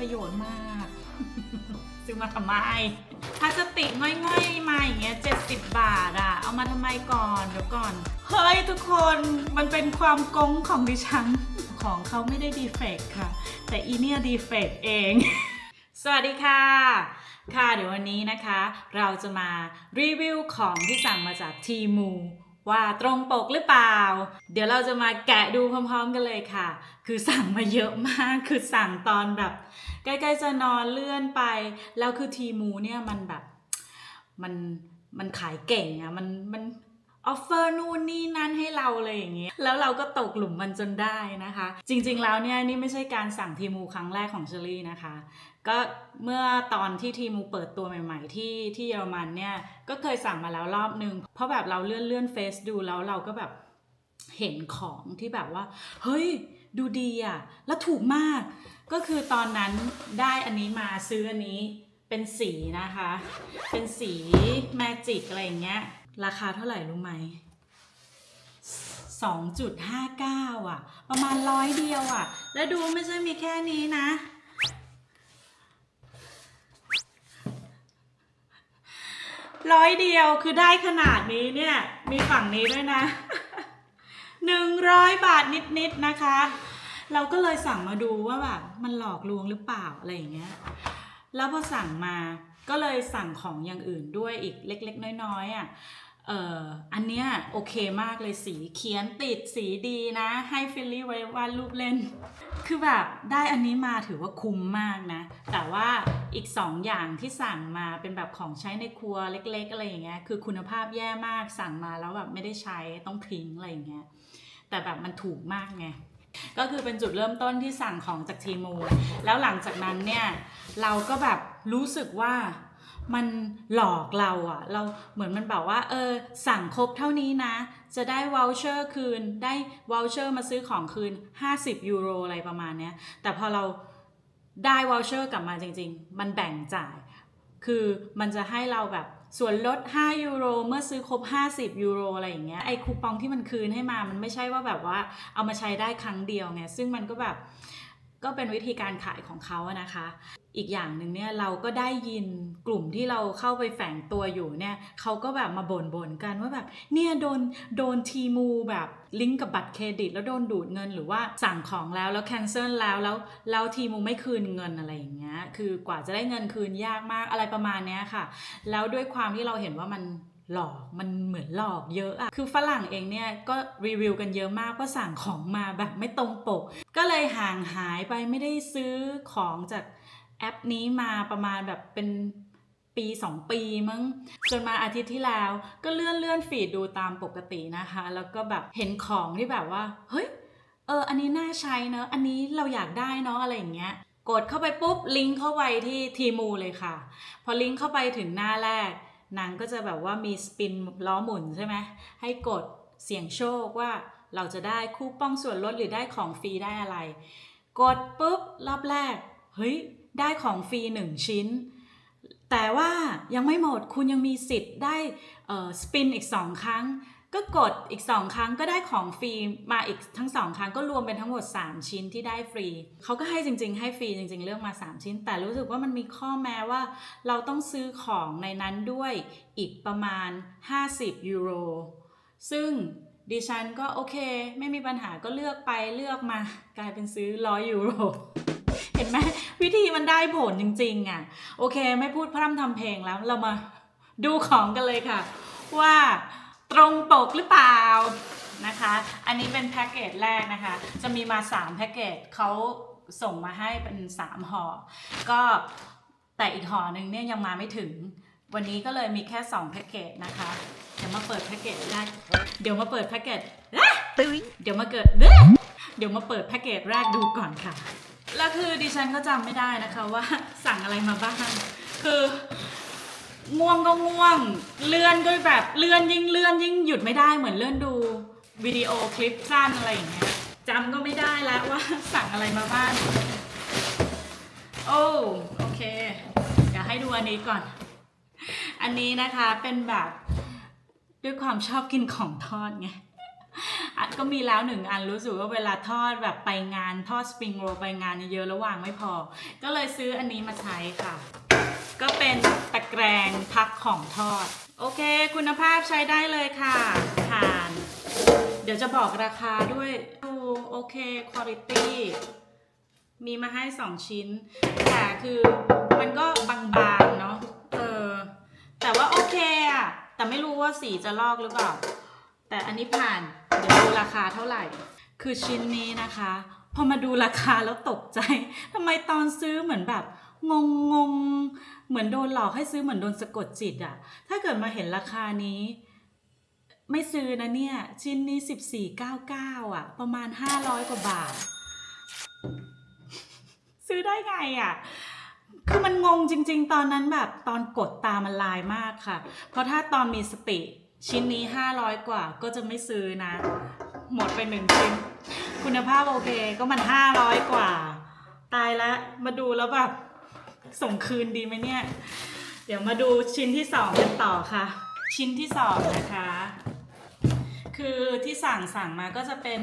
ประโยชน์มาก ซื้อมาทำไมพลาสติกง่อยๆมาอย่างเงี้ย70 บาทอะเอามาทำไมก่อนเดี๋ยวก่อน เฮ้ยทุกคนมันเป็นความกงของดิฉัน ของเขาไม่ได้ดีเฟกต์ค่ะ แต่อีเนี่ยดีเฟกต์เอง สวัสดีค่ะ ค่ะเดี๋ยววันนี้นะคะ เราจะมารีวิวของที่สั่งมาจากทีมูว่าตรงปกหรือเปล่า เดี๋ยวเราจะมาแกะดูพร้อมๆกันเลยค่ะ คือสั่งมาเยอะมาก คือสั่งตอนแบบ ใกล้ๆจะนอนเลื่อนไป แล้วคือทีมูเนี่ยมันแบบมันมันขายเก่งอะมันมันออฟเฟอร์นู่นนี่นั่นให้เราเลยอย่างเงี้ย แล้วเราก็ตกหลุมมันจนได้นะคะ จริงๆแล้วเนี่ยนี่ไม่ใช่การสั่งทีมูครั้งแรกของเชอรี่นะคะ ก็เมื่อตอนที่ทีมูเปิดตัวใหม่ ๆ ที่ที่เยอรมันเนี่ย ก็เคยสั่งมาแล้วรอบนึง เพราะแบบเราเลื่อนเลื่อนเฟซดูแล้วเราก็แบบเห็นของที่แบบว่า เฮ้ย ดูดีอะแล้วถูกมาก ก็คือตอนนั้นได้อันนี้มาซื้ออันนี้เป็นสีนะคะ เป็นสีแมจิกอะไรอย่างเงี้ย ราคาเท่าไหร่รู้ไหม2.59 อะ ประมาณร้อยเดียวอะ แล้วดูไม่ใช่มีแค่นี้นะ ร้อยเดียวคือได้ขนาดนี้เนี่ย มีฝั่งนี้ด้วยนะ หนึ่งร้อยบาทนิดๆนะคะ เราก็เลยสั่งมาดูว่าแบบมันหลอกลวงหรือเปล่าอะไรอย่างเงี้ยแล้วพอสั่งมาก็เลยสั่งของอย่างอื่นด้วยอีกเล็ก ๆ น้อยๆอะเอ่ออันเนี้ยโอเคมากเลยสีเขียนติดสีดีนะ ให้ฟิลลี่ไว้วาดรูปเล่น คือแบบได้อันนี้มาถือว่าคุ้มมากนะ แต่ว่าอีกสองอย่างที่สั่งมาเป็นแบบของใช้ในครัวเล็กๆอะไรอย่างเงี้ยคือคุณภาพแย่มากสั่งมาแล้วแบบไม่ได้ใช้ต้องทิ้งอะไรอย่างเงี้ย แต่แบบมันถูกมากไงก็คือเป็นจุดเริ่มต้นที่สั่งของจากทีมูแล้วหลังจากนั้นเนี่ยเราก็แบบรู้สึกว่ามันหลอกเราอะเราเหมือนมันแบบว่าเออสั่งครบเท่านี้นะ จะได้ว o ลเชอร์คืน ได้ว o ลเชอร์มาซื้อของคืน 50 ยูโรอะไรประมาณเนี้ยแต่พอเราได้ว o ลเชอร์กลับมาจริง ๆ มันแบ่งจ่าย คือมันจะให้เราแบบ ส่วนลด 5 ยูโร เมื่อซื้อครบ 50 ยูโรอะไรอย่างเงี้ยไอ้คูปองที่มันคืนให้มามันไม่ใช่ว่าแบบว่าเอามาใช้ได้ครั้งเดียวไงซึ่งมันก็แบบ ก็เป็นวิธีการขายของเขาอะนะคะ อีกอย่างหนึ่งเนี่ยเราก็ได้ยินกลุ่มที่เราเข้าไปแฝงตัวอยู่เนี่ยเขาก็แบบมาบ่นบ่นๆกันว่าแบบเนี่ยโดนโดนทีมูแบบลิงก์กับบัตรเครดิต แล้วโดนดูดเงินหรือว่าสั่งของแล้วแล้วแคนเซิลแล้วแล้วแล้วทีมูไม่คืนเงินอะไรอย่างเงี้ยคือกว่าจะได้เงินคืนยากมากอะไรประมาณเนี้ยค่ะ แล้วด้วยความที่เราเห็นว่ามัน หลอกมันเหมือนหลอกเยอะอะคือฝรั่งเองเนี่ยก็รีวิวกันเยอะมากว่าสั่งของมาแบบไม่ตรงปก ก็เลยห่างหายไปไม่ได้ซื้อของจากแอปนี้มาประมาณแบบเป็นปีสองปีมั้งจนมาอาทิตย์ที่แล้ว ก็เลื่อนเลื่อนฟีดดูตามปกตินะคะ แล้วก็แบบเห็นของที่แบบว่า เฮ้ยเอออันนี้น่าใช้เนอะอันนี้เราอยากได้เนาะอะไรอย่างเงี้ยกดเข้าไปปุ๊บลิงก์เข้าไปที่ทีมูเลยค่ะ พอลิงก์เข้าไปถึงหน้าแรก นางก็จะแบบว่ามีสปินล้อหมุนใช่ไหมให้กดเสี่ยงโชคว่าเราจะได้คูปองส่วนลดหรือได้ของฟรีได้อะไร กดปุ๊บรอบแรก เฮ้ย ได้ของฟรีหนึ่งชิ้น แต่ว่ายังไม่หมดคุณยังมีสิทธิ์ได้สปินอีกสองครั้ง ก็กดอีก 2 ครั้งก็ได้ของฟรีมาอีกทั้ง 2 ครั้งก็รวมเป็นทั้งหมด 3 ชิ้นที่ได้ฟรี เขาก็ให้จริง ๆ ให้ฟรีจริง ๆ เลือกมา 3 ชิ้น แต่รู้สึกว่ามันมีข้อแม้ว่า เราต้องซื้อของในนั้นด้วยอีกประมาณ 50 ยูโร ซึ่งดิฉันก็โอเค ไม่มีปัญหาก็เลือกไปเลือกมากลายเป็นซื้อ100ยูโรเห็นไหมวิธีมันได้ผลจริง ๆ อะ โอเค ไม่พูดพร่ำทำเพลงแล้วเรามาดูของกันเลยค่ะ ว่า ตรงปกหรือเปล่านะคะ อันนี้เป็นแพ็กเกจแรกนะคะ จะมีมา 3 แพ็กเกจเขาส่งมาให้เป็น 3ห่อ ก็แต่อีกห่อหนึ่งเนี่ยยังมาไม่ถึง วันนี้ก็เลยมีแค่ 2 แพ็กเกจนะคะ เดี๋ยวมาเปิดแพ็กเกจแรก เดี๋ยวมาเปิดแพ็กเกจเอ๊ะเดี๋ยวมาเกิดเอ๊ะเดี๋ยวมาเปิดแพ็กเกจแรกดูก่อนค่ะ แล้วคือดิฉันก็จำไม่ได้นะคะว่าสั่งอะไรมาบ้าง คือ ง่วงก็ง่วง เลื่อนก็แบบเลื่อนยิ่งเลื่อนยิ่งหยุดไม่ได้เหมือนเลื่อนดูวิดีโอคลิปสั้นอะไรอย่างเงี้ยจำก็ไม่ได้แล้วว่าสั่งอะไรมาบ้างโอ้โอเค เดี๋ยวให้ดูอันนี้ก่อน อันนี้นะคะเป็นแบบด้วยความชอบกินของทอดไงอะก็มีแล้วหนึ่งอันรู้สึกว่าเวลาทอดแบบไปงานทอดสปริงโรลไปงานเยอะๆแล้ววางไม่พอ ก็เลยซื้ออันนี้มาใช้ค่ะ ก็เป็นตะแกรงพักของทอด โอเค คุณภาพใช้ได้เลยค่ะ ผ่าน เดี๋ยวจะบอกราคาด้วยดูโอเคคุณภาพมีมาให้ 2 ชิ้น แต่คือมันก็บางๆเนาะเออแต่ว่าโอเคอะแต่ไม่รู้ว่าสีจะลอกหรือเปล่า แต่อันนี้ผ่านเดี๋ยวดูราคาเท่าไหร่ คือชิ้นนี้นะคะ พอมาดูราคาแล้วตกใจทำไมตอนซื้อเหมือนแบบ งงงงเหมือนโดนหลอกให้ซื้อเหมือนโดนสะกดจิตอะถ้าเกิดมาเห็นราคานี้ ไม่ซื้อนะเนี่ย ชิ้นนี้14.99อะประมาณ500กว่าบาท ซื้อได้ไงอะคือมันงงจริง ๆ ตอนนั้นแบบตอนกดตามันลายมากค่ะ เพราะถ้าตอนมีสติ ชิ้นนี้ 500 กว่าก็จะไม่ซื้อนะ หมดไปหนึ่งชิ้น คุณภาพโอเคก็มัน 500 กว่า ตายแล้วมาดูแล้วแบบ ส่งคืนดีไหมเนี่ย เดี๋ยวมาดูชิ้นที่สองกันต่อค่ะ ชิ้นที่สองนะคะ คือที่สั่งสั่งมาก็จะเป็น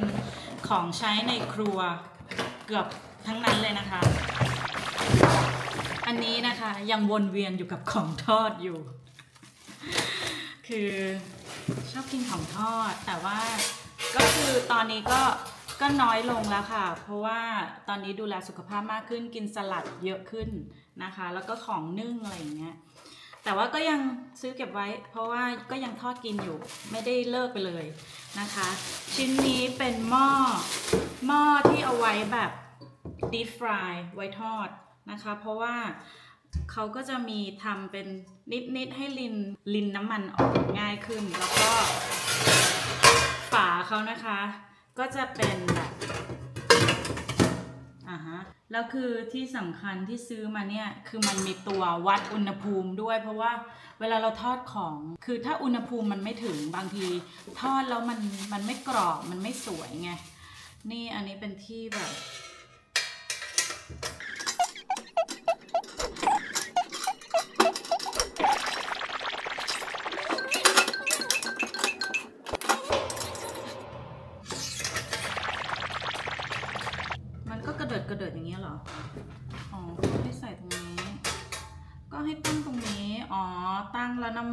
ของใช้ในครัวเกือบทั้งนั้นเลยนะคะ อันนี้นะคะยังวนเวียนอยู่กับของทอดอยู่ คือชอบกินของทอดแต่ว่าก็คือตอนนี้ก็ก็น้อยลงแล้วค่ะ เพราะว่าตอนนี้ดูแลสุขภาพมากขึ้นกินสลัดเยอะขึ้น นะคะ แล้วก็ของนึ่งอะไรอย่างเงี้ยแต่ว่าก็ยังซื้อเก็บไว้ เพราะว่าก็ยังทอดกินอยู่ไม่ได้เลิกไปเลยนะคะ ชิ้นนี้เป็นหม้อหม้อที่เอาไว้แบบ deep fry ไว้ทอดนะคะ เพราะว่าเขาก็จะมีทำเป็นนิด ๆ ให้ลินลินน้ำมันออกง่ายขึ้น แล้วก็ฝาเขานะคะ ก็จะเป็นแบบ อ่าฮะแล้วคือที่สำคัญที่ซื้อมาเนี่ยคือมันมีตัววัดอุณหภูมิด้วย เพราะว่าเวลาเราทอดของคือถ้าอุณหภูมิมันไม่ถึงบางที ทอดแล้วมันมันไม่กรอบมันไม่สวยไงนี่อันนี้เป็นที่แบบ เหรอ อ๋อให้ใส่ตรงนี้ ก็ให้ตั้งตรงนี้ อ๋อ ตั้งแล้วน้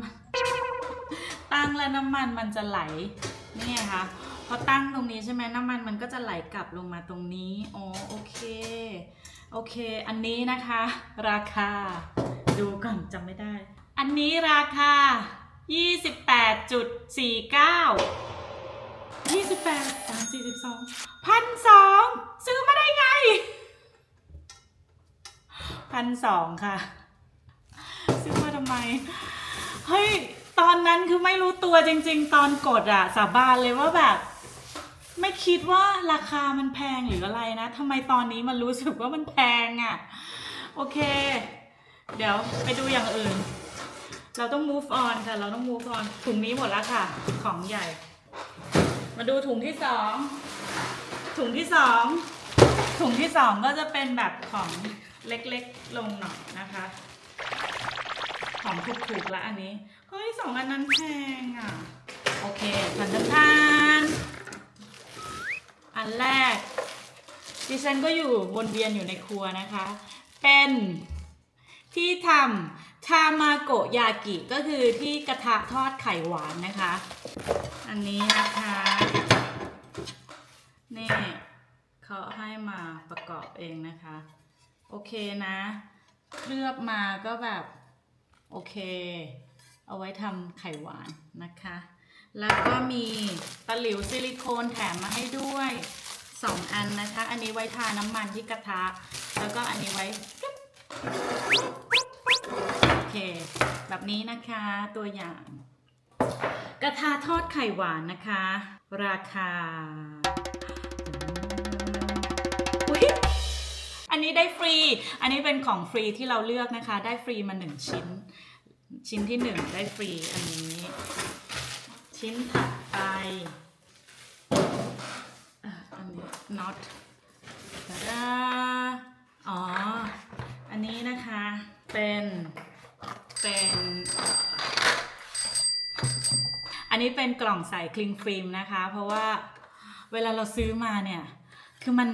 ำตั้งแล้วน้ำมันมันจะไหล นี่ไงคะ พอตั้งตรงนี้ใช่ไหมน้ำมันมันก็จะไหลกลับลงมาตรงนี้ อ๋อ โอเค โอเค อันนี้นะคะ ราคา ดูก่อนจำไม่ได้ อันนี้ราคา 28.49ยี่สิบแปดสามสี่สิบสองพันสองซื้อมาได้ไง พันสองค่ะ ซื้อมาทำไม เฮ้ย ตอนนั้นคือไม่รู้ตัวจริง ๆ ตอนกดอะสาบานเลยว่าแบบ ไม่คิดว่าราคามันแพงหรืออะไรนะทำไมตอนนี้มันรู้สึกว่ามันแพงอะโอเค เดี๋ยวไปดูอย่างอื่น เราต้อง move on ค่ะ เราต้อง move on ถุงนี้หมดแล้วค่ะ ของใหญ่ มาดูถุงที่สองถุงที่สองถุงที่สองก็จะเป็นแบบของ เล็กๆลงหน่อยนะคะของถูกๆแล้วอันนี้ เฮ้ยสองอันนั้นแพงอะ โอเคทันทันทานอันแรก ดิฉันก็อยู่วนเวียนอยู่ในครัวนะคะ เป็นที่ทำทามาโกยากิก็คือที่กระทะทอดไข่หวานนะคะ อันนี้นะคะ นี่เขาให้มาประกอบเองนะคะ โอเคนะ เคลือบมาก็แบบ โอเค เอาไว้ทำไข่หวานนะคะ แล้วก็มีตะหลิวซิลิโคนแถมมาให้ด้วยสองอันนะคะ อันนี้ไว้ทาน้ำมันที่กระทะ แล้วก็อันนี้ไว้ โอเค แบบนี้นะคะตัวอย่าง กระทะทอดไข่หวานนะคะ ราคา อันนี้ได้ฟรี อันนี้เป็นของฟรีที่เราเลือกนะคะ ได้ฟรีมาหนึ่งชิ้น ชิ้นที่หนึ่งได้ฟรีอันนี้ ชิ้นถัดไปอันนี้ not ตอ๋อ อันนี้นะคะเป็นเป็น อันนี้นี้เป็นกล่องใส่คลิงฟิล์มนะคะ เพราะว่าเวลาเราซื้อมาเนี่ย คือมัน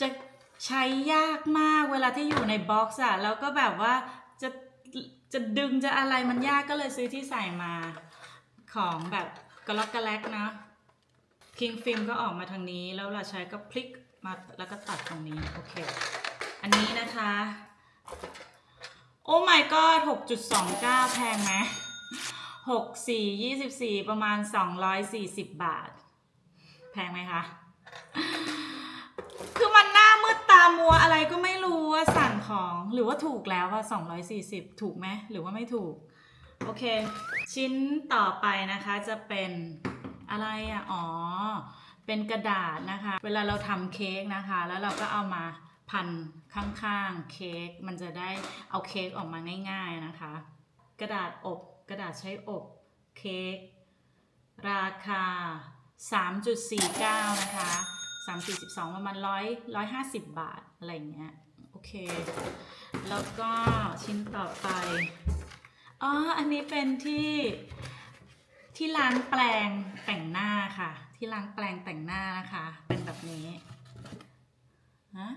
จะ ใช้ยากมากเวลาที่อยู่ในบ็อกซ์อะแล้วก็แบบว่าจะจะดึงจะอะไรมันยากก็เลยซื้อที่ใส่มา ของแบบกระล็อกกระแลกนะคิงฟิล์มก็ออกมาทางนี้ แล้วเราใช้ก็พลิกมาแล้วก็ตัดตรงนี้ โอเค อันนี้นะคะ โอ้ my god 6.29 แพงไหม6 4 24 ประมาณ 240 บาท แพงไหมคะ คือมัน มืดตามัวอะไรก็ไม่รู้ว่าสั่งของหรือว่าถูกแล้วว่า240 ถูกไหมหรือว่าไม่ถูก โอเค ชิ้นต่อไปนะคะจะเป็นอะไรอะ อ๋อ เป็นกระดาษนะคะ เวลาเราทำเค้กนะคะ แล้วเราก็เอามาพันข้างๆเค้กมันจะได้เอาเค้กออกมาง่าย ๆนะคะ กระดาษอบกระดาษใช้อบเค้กราคา 3.49 นะคะ 3.12ประมาณ100 150บบาท อะไรเงี้ย โอเค แล้วก็ชิ้นต่อไป อ๋อ อันนี้เป็นที่ที่ล้างแปลงแต่งหน้าค่ะ ที่ล้างแปลงแต่งหน้านะคะ เป็นแบบนี้ฮะ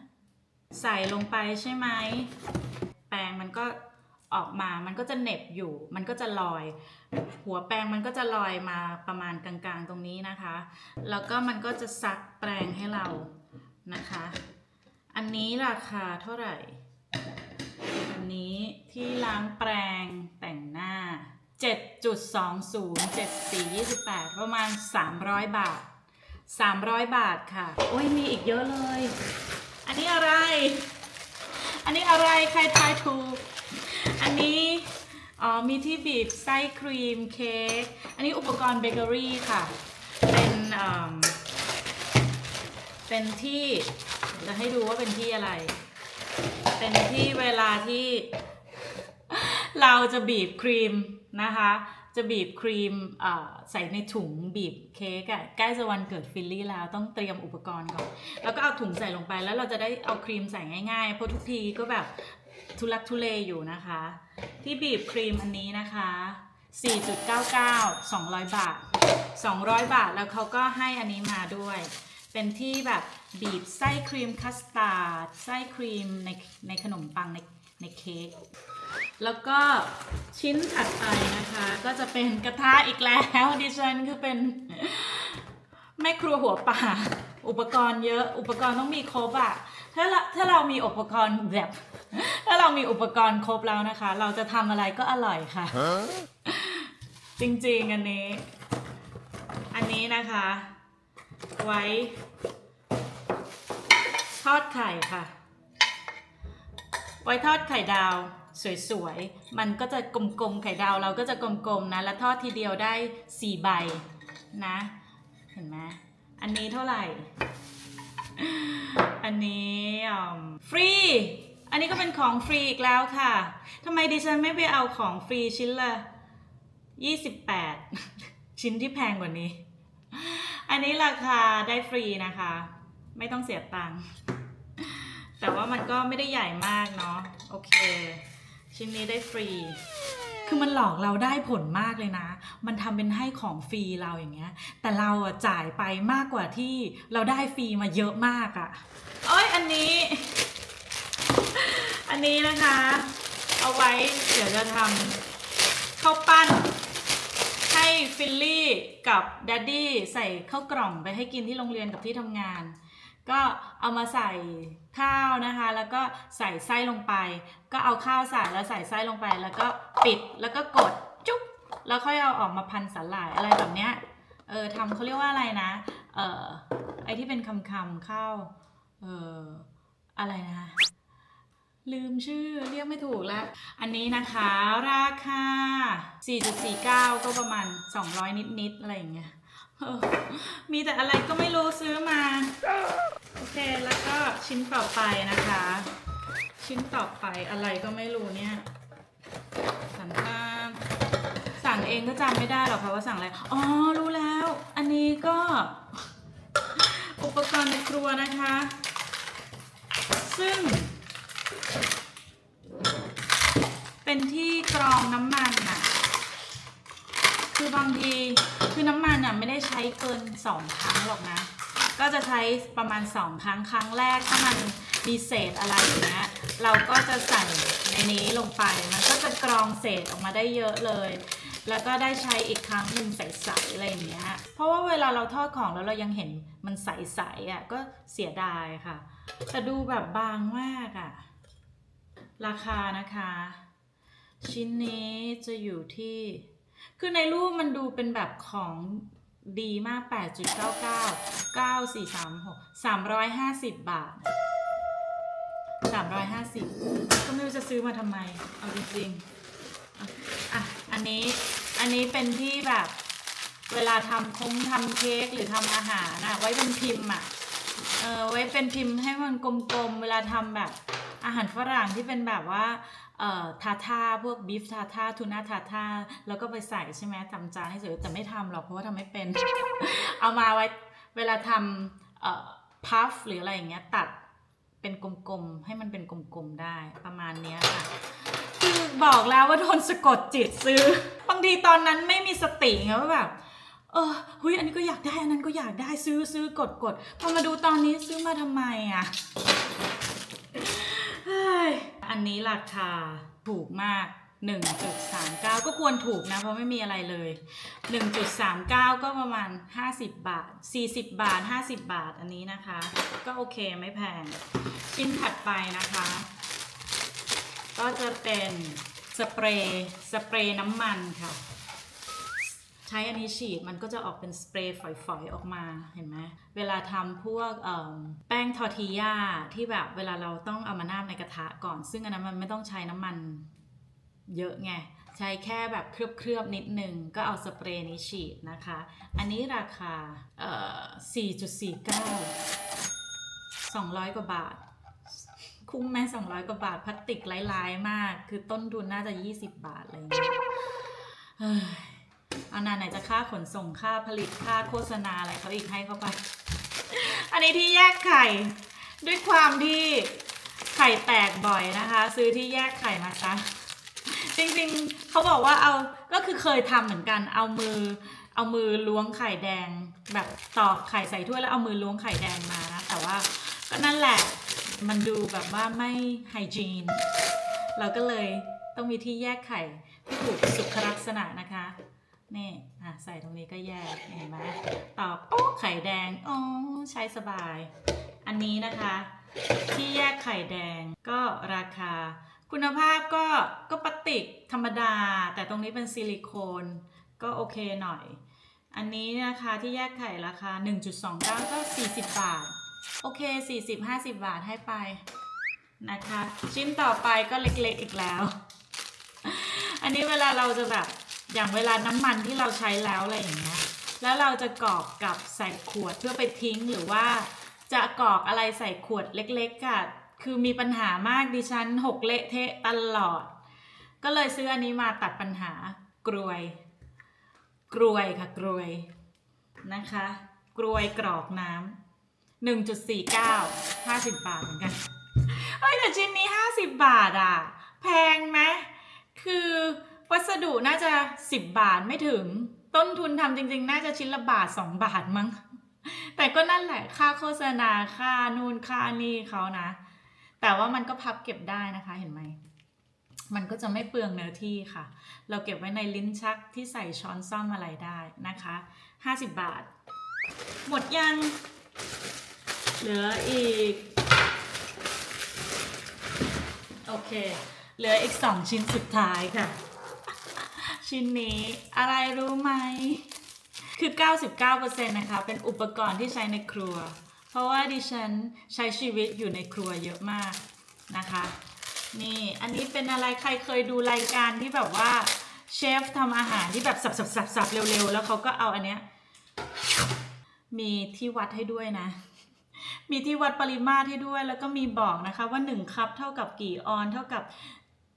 ใส่ลงไปใช่ไหม แปรงมันก็ ออกมามันก็จะเหน็บอยู่ มันก็จะลอย หัวแปรงมันก็จะลอยมาประมาณกลางๆตรงนี้นะคะ แล้วก็มันก็จะซักแปรงให้เรานะคะ อันนี้ราคาเท่าไหร่ อันนี้ที่ล้างแปรงแต่งหน้า 7.20 7428 ประมาณ 300 บาท 300 บาทค่ะ โอ้ยมีอีกเยอะเลย อันนี้อะไร อันนี้อะไรใครทายถูก อันนี้อ๋อมีที่บีบไส้ครีมเค้ก อันนี้อุปกรณ์เบเกอรี่ค่ะ เป็นเป็นที่จะให้ดูว่าเป็นที่อะไร เป็นที่เวลาที่ เราจะบีบครีมนะคะ จะบีบครีมใส่ในถุงบีบเค้กอะใกล้จะวันเกิดฟิลลี่แล้วต้องเตรียมอุปกรณ์ก่อน แล้วก็เอาถุงใส่ลงไปแล้วเราจะได้เอาครีมใส่ง่ายๆ เพราะทุกทีก็แบบ ทุลักทุเลอยู่นะคะ ที่บีบครีมอันนี้นะคะ 4.99 200 บาท 200 บาทแล้วเขาก็ให้อันนี้มาด้วย เป็นที่แบบบีบไส้ครีมคัสตาร์ดไส้ครีมในในขนมปังในในเค้กแล้วก็ชิ้นถัดไปนะคะ ก็จะเป็นกระทะอีกแล้วดิฉันคือเป็นแม่ครัวหัวป่า อุปกรณ์เยอะอุปกรณ์ต้องมีครบอะ ถ้าเราถ้าเรามีอุปกรณ์แบบ ถ้าเรามีอุปกรณ์ครบแล้วนะคะ เราจะทำอะไรก็อร่อยค่ะ จริงๆอันนี้ อันนี้นะคะ ไว้ ทอดไข่ค่ะ ไว้ทอดไข่ดาวสวยๆ มันก็จะกลมๆ ไข่ดาวเราก็จะกลมๆ นะ แล้วทอดทีเดียวได้สี่ใบนะ เห็นไหม อันนี้เท่าไหร่ อันนี้ฟรี อันนี้ก็เป็นของฟรีอีกแล้วค่ะทำไมดิฉันไม่ไปเอาของฟรีชิ้นละ28ชิ้นที่แพงกว่านี้ อันนี้ราคาได้ฟรีนะคะ ไม่ต้องเสียตังค์แต่ว่ามันก็ไม่ได้ใหญ่มากเนาะโอเค ชิ้นนี้ได้ฟรี คือมันหลอกเราได้ผลมากเลยนะ มันทำเป็นให้ของฟรีเราอย่างเงี้ย แต่เราอะจ่ายไปมากกว่าที่เราได้ฟรีมาเยอะมากอะโอ้ยอันนี้ อันนี้นะคะ เอาไว้เดี๋ยวจะทำข้าวปั้นให้ฟิลลี่กับแดดดี้ใส่ข้าวกล่องไปให้กินที่โรงเรียนกับที่ทำงาน ก็เอามาใส่ข้าวนะคะ แล้วก็ใส่ไส้ลงไป ก็เอาข้าวใส่แล้วใส่ไส้ลงไป แล้วก็ปิดแล้วก็กดจุ๊บแล้วค่อยเอาออกมาพันสาหร่ายอะไรแบบเนี้ยเออทำเขาเรียกว่าอะไรนะ เออไอที่เป็นคำคำข้าวเอออะไรนะลืมชื่อเรียกไม่ถูกแล้ว อันนี้นะคะราคา 4.49 ก็ประมาณ 200 นิดๆ อะไรอย่างเงี้ย มีแต่อะไรก็ไม่รู้ซื้อมา โอเคแล้วก็ชิ้นต่อไปนะคะ ชิ้นต่อไปอะไรก็ไม่รู้เนี่ยสั่งข้ามสั่งเองก็จำไม่ได้หรอกค่ะว่าสั่งอะไร อ๋อรู้แล้ว อันนี้ก็ อุปกรณ์ในครัวนะคะ ซึ่ง เป็นที่กรองน้ำมันน่ะคือบางที คือน้ำมันอะไม่ได้ใช้เกินสองครั้งหรอกนะ ก็จะใช้ประมาณสองครั้งครั้งแรกถ้ามันมีเศษอะไรอย่างเงี้ยเราก็จะใส่ในนี้ลงไป มันก็จะกรองเศษออกมาได้เยอะเลย แล้วก็ได้ใช้อีกครั้งหนึ่งใสๆอะไรอย่างเงี้ยเพราะว่าเวลาเราทอดของแล้วเรายังเห็นมันใสๆอะก็เสียดายค่ะ แต่ดูแบบบางมากอะ ราคานะคะ ชิ้นนี้จะอยู่ที่ คือในรูปมันดูเป็นแบบของดีมาก 8.99 9436 350 บาท 350 ก็ไม่รู้จะซื้อมาทำไม เอาจริงๆอะอะ อันนี้ อันนี้เป็นที่แบบ เวลาทำคงทำเค้กหรือทำอาหารอะไว้เป็นพิมพ์อะเออไว้เป็นพิมพ์ให้มันกลมๆ เวลาทำแบบอาหารฝรั่งที่เป็นแบบว่า ทาท่าพวกบีฟทาท่าทูน่าทาท่าแล้วก็ไปใส่ใช่ไหมทำจานให้สวยแต่ไม่ทำหรอกเพราะว่าทำไม่เป็น เอามาไว้เวลาทำพัฟหรืออะไรอย่างเงี้ยตัดเป็นกลมๆ ให้มันเป็นกลมๆได้ประมาณเนี้ยค่ะคือบอกแล้วว่าโดนสะกดจิตซื้อ บางทีตอนนั้นไม่มีสติไงว่าแบบเออเฮ้ยอันนี้ก็อยากได้อันนั้นก็อยากได้ซื้อซื้อกดกดพอมาดูตอนนี้ซื้อมาทำไมอะ อันนี้ราคาถูกมาก 1.39 ก็ควรถูกนะ เพราะไม่มีอะไรเลย 1.39 ก็ประมาณ 50 บาท 40 บาท 50 บาทอันนี้นะคะ ก็โอเคไม่แพง ชิ้นถัดไปนะคะ ก็จะเป็นสเปรย์สเปรย์น้ำมันค่ะ ใช้อันนี้ฉีดมันก็จะออกเป็นสเปรย์ฝอยๆ ออกมาเห็นไหมเวลาทำพวกแป้งทอร์ติยาที่แบบเวลาเราต้องเอามานาบในกระทะก่อน ซึ่งอันนั้นมันไม่ต้องใช้น้ำมันเยอะไงใช้แค่แบบเคลือบๆนิดนึง ก็เอาสเปรย์นี้ฉีดนะคะ อันนี้ราคาเอ่อ4.49 200 กว่าบาท คุ้มไหม200 กว่าบาทพลาสติกลายๆมาก คือต้นทุนน่าจะ 20 บาทอะไรอย่างเงี้ย เอานาไหนจะค่าขนส่งค่าผลิตค่าโฆษณาอะไรเขาอีกให้เข้าไป อันนี้ที่แยกไข่ ด้วยความที่ไข่แตกบ่อยนะคะ ซื้อที่แยกไข่มาซะจริงๆเขาบอกว่าเอาก็คือเคยทำเหมือนกันเอามือ เอามือล้วงไข่แดง แบบตอกไข่ใส่ถ้วยแล้วเอามือล้วงไข่แดงมานะแต่ว่าก็นั่นแหละมันดูแบบว่าไม่ไฮจีนเราก็เลยต้องมีที่แยกไข่ที่ถูกสุขลักษณะนะคะ นี่อะใส่ตรงนี้ก็แยกเห็นไหมตอกโอ้ไข่แดงโอ๋อใช้สบาย อันนี้นะคะ ที่แยกไข่แดงก็ราคา คุณภาพก็ก็ปติกธรรมดา แต่ตรงนี้เป็นซิลิโคนก็โอเคหน่อย อันนี้นะคะที่แยกไข่ราคา 1.29 ก็ 40 บาท โอเค 40-50 บาทให้ไปนะคะ ชิ้นต่อไปก็เล็กๆอีกแล้ว อันนี้เวลาเราจะแบบ อย่างเวลาน้ำมันที่เราใช้แล้วอะไรอย่างเงี้ย แล้วเราจะกรอกกับใส่ขวดเพื่อไปทิ้งหรือว่า จะกรอกอะไรใส่ขวดเล็กๆอะคือมีปัญหามากดิฉันหกเละเทะตลอด ก็เลยซื้ออันนี้มาตัดปัญหากรวย กรวยค่ะกรวยนะคะ กรวยกรอกน้ำหนึ่งจุดสี่เก้าห้าสิบบาทเหมือนกันเฮ้ยแต่ชิ้นนี้ห้าสิบบาทอะ แพงไหมคือ วัสดุน่าจะ10บบาทไม่ถึง ต้นทุนทำจริงๆ น่าจะชิ้นละบาท2บาทมั้ง แต่ก็นั่นแหละค่าโฆษณาค่านู่นค่านี่เขานะ แต่ว่ามันก็พับเก็บได้นะคะเห็นไหม มันก็จะไม่เปลืองเนื้อที่ค่ะ เราเก็บไว้ในลิ้นชักที่ใส่ช้อนซ่อมอะไรได้นะคะ50 บาท หมดยัง เหลืออีก โอเค เหลืออีกสองชิ้นสุดท้ายค่ะ ชิ้นนี้อะไรรู้ไหม คือ 99%นะคะ เป็นอุปกรณ์ที่ใช้ในครัว เพราะว่าดิฉันใช้ชีวิตอยู่ในครัวเยอะมากนะคะ นี่อันนี้เป็นอะไรใครเคยดูรายการที่แบบว่าเชฟทำอาหารที่แบบสับสับสับสับเร็วๆ แล้วเขาก็เอาอันเนี้ยมีที่วัดให้ด้วยนะ มีที่วัดปริมาตรให้ด้วย แล้วก็มีบอกนะคะว่า1คัพเท่ากับกี่ออนเท่ากับ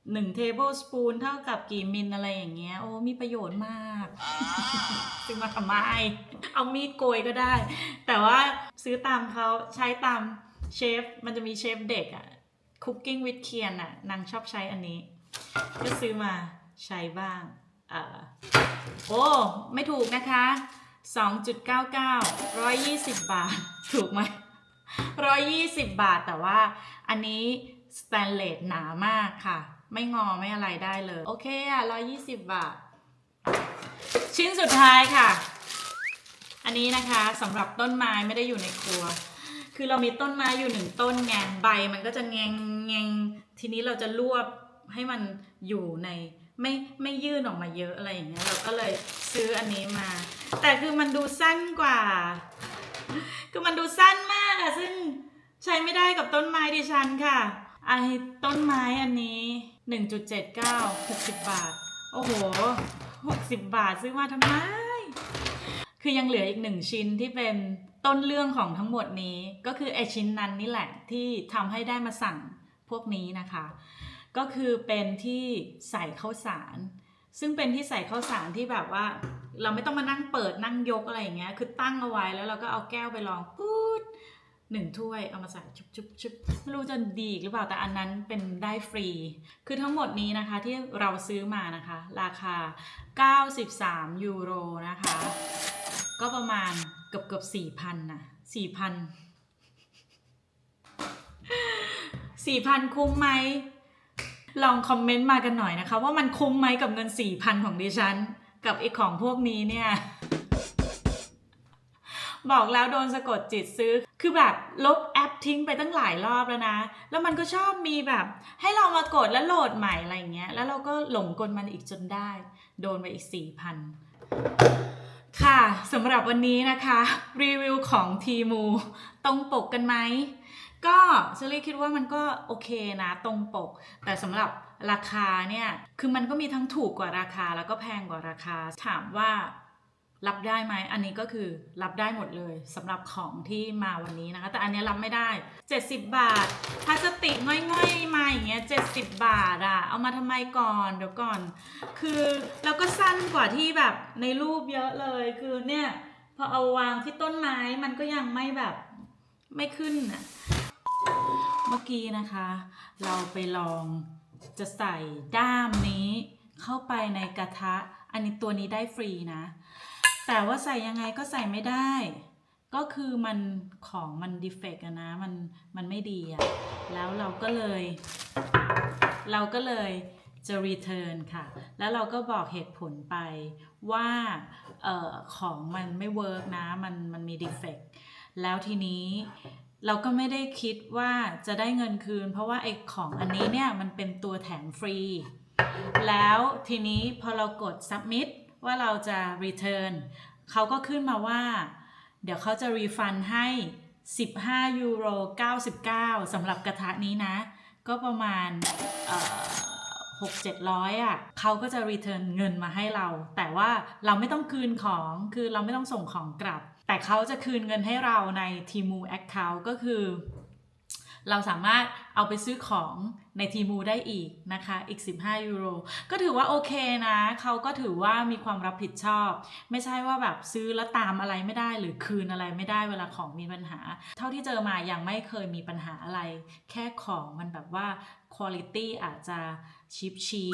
1 table spoon เท่ากับกี่มิลอะไรอย่างเงี้ย โอ้มีประโยชน์มาก ซื้อมาทำไม เอามีดโกยก็ได้ แต่ว่าซื้อตามเขาใช้ตามเชฟ มันจะมีเชฟเด็กอะ Cooking with Kian อะนางชอบใช้อันนี้ ก็ซื้อมาใช้บ้างเออโอ้ ไม่ถูกนะคะ 2.99 120 บาท ถูกไหม 120 บาทแต่ว่าอันนี้สแตนเลสหนามากค่ะ ไม่งอไม่อะไรได้เลย โอเคอะ120บาท ชิ้นสุดท้ายค่ะ อันนี้นะคะสำหรับต้นไม้ไม่ได้อยู่ในครัว คือเรามีต้นไม้อยู่หนึ่งต้นไงใบมันก็จะแงงแงงทีนี้เราจะรวบให้มันอยู่ในไม่ไม่ยื่นออกมาเยอะอะไรอย่างเงี้ยเราก็เลยซื้ออันนี้มา แต่คือมันดูสั้นกว่า คือมันดูสั้นมากอะซึ่งใช้ไม่ได้กับต้นไม้ดิฉันค่ะ ไอ้ต้นไม้อันนี้ 1.79 60 บาท โอ้โห 60 บาทซื้อมาทำไม คือยังเหลืออีกหนึ่งชิ้นที่เป็นต้นเรื่องของทั้งหมดนี้ ก็คือไอชิ้นนั้นนี่แหละที่ทำให้ได้มาสั่งพวกนี้นะคะ ก็คือเป็นที่ใส่ข้าวสาร ซึ่งเป็นที่ใส่ข้าวสารที่แบบว่า เราไม่ต้องมานั่งเปิดนั่งยกอะไรอย่างเงี้ย คือตั้งเอาไว้แล้วเราก็เอาแก้วไปลองพูด หนึ่งถ้วยเอามาใส่ชุบชุบชุบไม่รู้จะดีหรือเปล่าแต่อันนั้นเป็นได้ฟรี คือทั้งหมดนี้นะคะที่เราซื้อมานะคะ ราคา 93 ยูโรนะคะ ก็ประมาณเกือบเกือบสี่พันนะสี่พันสี่พันคุ้มไหมลองคอมเมนต์มากันหน่อยนะคะ ว่ามันคุ้มไหมกับเงินสี่พันของดิฉัน กับไอ้ของพวกนี้เนี่ย บอกแล้วโดนสะกดจิตซื้อ คือแบบลบแอปทิ้งไปตั้งหลายรอบแล้วนะ แล้วมันก็ชอบมีแบบ ให้เรามากดแล้วโหลดใหม่อะไรเงี้ย แล้วเราก็หลงกลมันอีกจนได้ โดนไปอีกสี่พันค่ะสำหรับวันนี้นะคะ รีวิวของทีมูตรงปกกันไหม ก็เชอรี่คิดว่ามันก็โอเคนะตรงปก แต่สำหรับราคาเนี่ย คือมันก็มีทั้งถูกกว่าราคาแล้วก็แพงกว่าราคา ถามว่า รับได้ไหมอันนี้ก็คือรับได้หมดเลยสำหรับของที่มาวันนี้นะคะ แต่อันนี้รับไม่ได้ 70 บาทพลาสติกง่อยๆมาอย่างเงี้ย70บาทอะเอามาทำไมก่อนเดี๋ยวก่อน คือแล้วก็สั้นกว่าที่แบบในรูปเยอะเลยคือเนี่ยพอเอาวางที่ต้นไม้มันก็ยังไม่แบบไม่ขึ้นอะเมื่อกี้นะคะ เราไปลองจะใส่ด้ามนี้เข้าไปในกระทะ อันนี้ตัวนี้ได้ฟรีนะ แต่ว่าใส่ยังไงก็ใส่ไม่ได้ ก็คือมันของมันดีเฟกอะนะมันมันไม่ดีอะแล้วเราก็เลย เราก็เลยจะ return ค่ะ แล้วเราก็บอกเหตุผลไปว่าออของมันไม่เวิร์กนะ มันมันมี defect แล้วทีนี้เราก็ไม่ได้คิดว่าจะได้เงินคืน เพราะว่าไอ้ของอันนี้เนี่ยมันเป็นตัวแถมฟรี แล้วทีนี้พอเรากด submit ว่าเราจะ return เขาก็ขึ้นมาว่า เดี๋ยวเขาจะ refund ให้ 15 ยูโร 99สำหรับกระทะนี้นะ ก็ประมาณหกเจ็ดร้อยอะเขาก็จะ return เงินมาให้เรา แต่ว่าเราไม่ต้องคืนของคือเราไม่ต้องส่งของกลับ แต่เขาจะคืนเงินให้เราใน Timu Account ก็คือ เราสามารถเอาไปซื้อของในทีมูได้อีกนะคะ อีก 15 ยูโร ก็ถือว่าโอเคนะ เขาก็ถือว่ามีความรับผิดชอบ ไม่ใช่ว่าแบบซื้อแล้วตามอะไรไม่ได้หรือคืนอะไรไม่ได้เวลาของมีปัญหา เท่าที่เจอมายังไม่เคยมีปัญหาอะไร แค่ของมันแบบว่าคุณภาพอาจจะชิปชี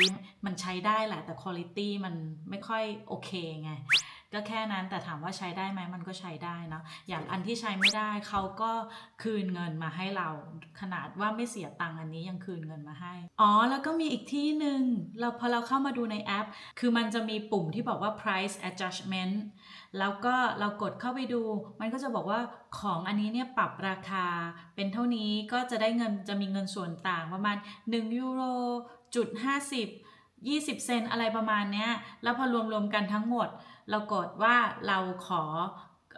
มันใช้ได้แหละแต่คุณภาพมันไม่ค่อยโอเคไง ก็แค่นั้นแต่ถามว่าใช้ได้ไหมมันก็ใช้ได้เนาะอย่างอันที่ใช้ไม่ได้เขาก็คืนเงินมาให้เรา ขนาดว่าไม่เสียตังค์อันนี้ยังคืนเงินมาให้ อ๋อ แล้วก็มีอีกที่หนึ่งเราพอเราเข้ามาดูในแอป คือมันจะมีปุ่มที่บอกว่า price adjustment แล้วก็เรากดเข้าไปดู มันก็จะบอกว่าของอันนี้เนี่ยปรับราคาเป็นเท่านี้ก็จะได้เงินจะมีเงินส่วนต่างประมาณ1ยูโรจุด50 20 เซนอะไรประมาณเนี้ย แล้วพอรวมๆกันทั้งหมด เรากดว่าเราขอ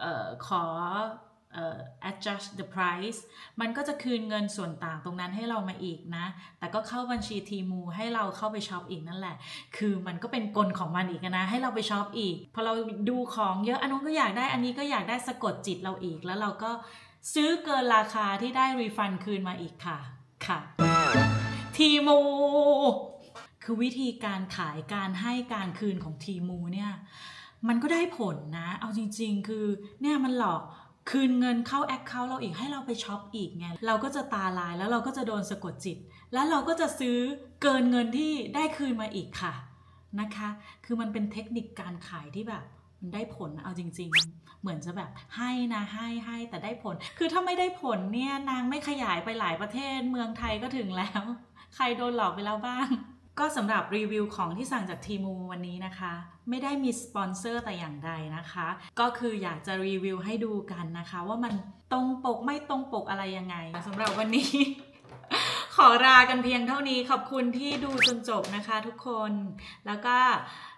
ออขอเอ่อ adjust the price มันก็จะคืนเงินส่วนต่างตรงนั้นให้เรามาอีกนะ แต่ก็เข้าบัญชีทีมูให้เราเข้าไปช็อปอีกนั่นแหละ คือมันก็เป็นกลของมันอีกนะ ให้เราไปช็อปอีก พอเราดูของเยอะอันนู้นก็อยากได้ อันนี้ก็อยากได้สะกดจิตเราอีก แล้วเราก็ซื้อเกินราคาที่ได้รีฟันคืนมาอีกค่ะ ค่ะ ทีมู คือวิธีการขายการให้การคืนของทีมูเนี่ย มันก็ได้ผลนะ เอาจริง ๆ คือเนี่ยมันหลอกคืนเงินเข้าแอคเคาท์เราอีกให้เราไปช็อปอีกไงเราก็จะตาลายแล้วเราก็จะโดนสะกดจิต แล้วเราก็จะซื้อเกินเงินที่ได้คืนมาอีกค่ะนะคะ คือมันเป็นเทคนิคการขายที่แบบมันได้ผลเอาจริง ๆ เหมือนจะแบบให้นะให้ให้แต่ได้ผล คือถ้าไม่ได้ผลเนี่ยนางไม่ขยายไปหลายประเทศ เมืองไทยก็ถึงแล้ว ใครโดนหลอกไปแล้วบ้าง ก็สำหรับรีวิวของที่สั่งจากทีมูวันนี้นะคะ ไม่ได้มีสปอนเซอร์แต่อย่างใดนะคะ ก็คืออยากจะรีวิวให้ดูกันนะคะ ว่ามันตรงปกไม่ตรงปกอะไรยังไงสำหรับวันนี้ ขอลากันเพียงเท่านี้ขอบคุณที่ดูจนจบนะคะทุกคน แล้วก็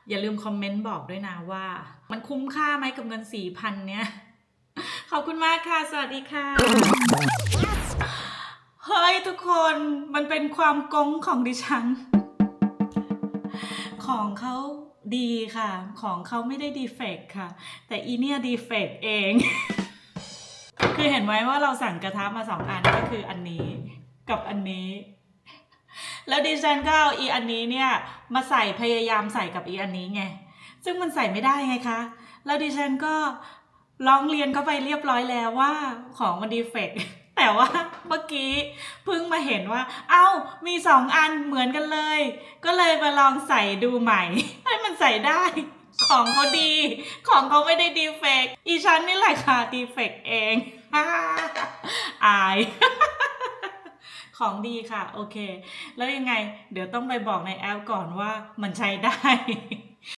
อย่าลืมคอมเมนต์บอกด้วยนะว่า มันคุ้มค่าไหมกับเงินสี่พันเนี้ยขอบคุณมากค่ะ สวัสดีค่ะ เฮ้ยทุกคน มันเป็นความกงของดิฉัน ของเขาดีค่ะ ของเขาไม่ได้ดีเฟกต์ค่ะ แต่อีเนี่ยดีเฟกต์เอง คือเห็นไหมว่าเราสั่งกระทะมาสองอันก็คืออันนี้กับอันนี้ แล้วดิฉันก็เอาอีอันนี้เนี่ย มาใส่พยายามใส่กับอีอันนี้ไง ซึ่งมันใส่ไม่ได้ไงคะ แล้วดิฉันก็ร้องเรียนเข้าไปเรียบร้อยแล้วว่าของมันดีเฟกต์ แต่ว่าเมื่อกี้เพิ่งมาเห็นว่า เอ้ามีสองอันเหมือนกันเลย ก็เลยมาลองใส่ดูใหม่ให้มันใส่ได้ ของเขาดี ของเขาไม่ได้ดีเฟกต์อีฉันนี่แหละค่ะดีเฟกต์เองอายของดีค่ะโอเค แล้วยังไง เดี๋ยวต้องไปบอกในแอปก่อนว่ามันใช้ได้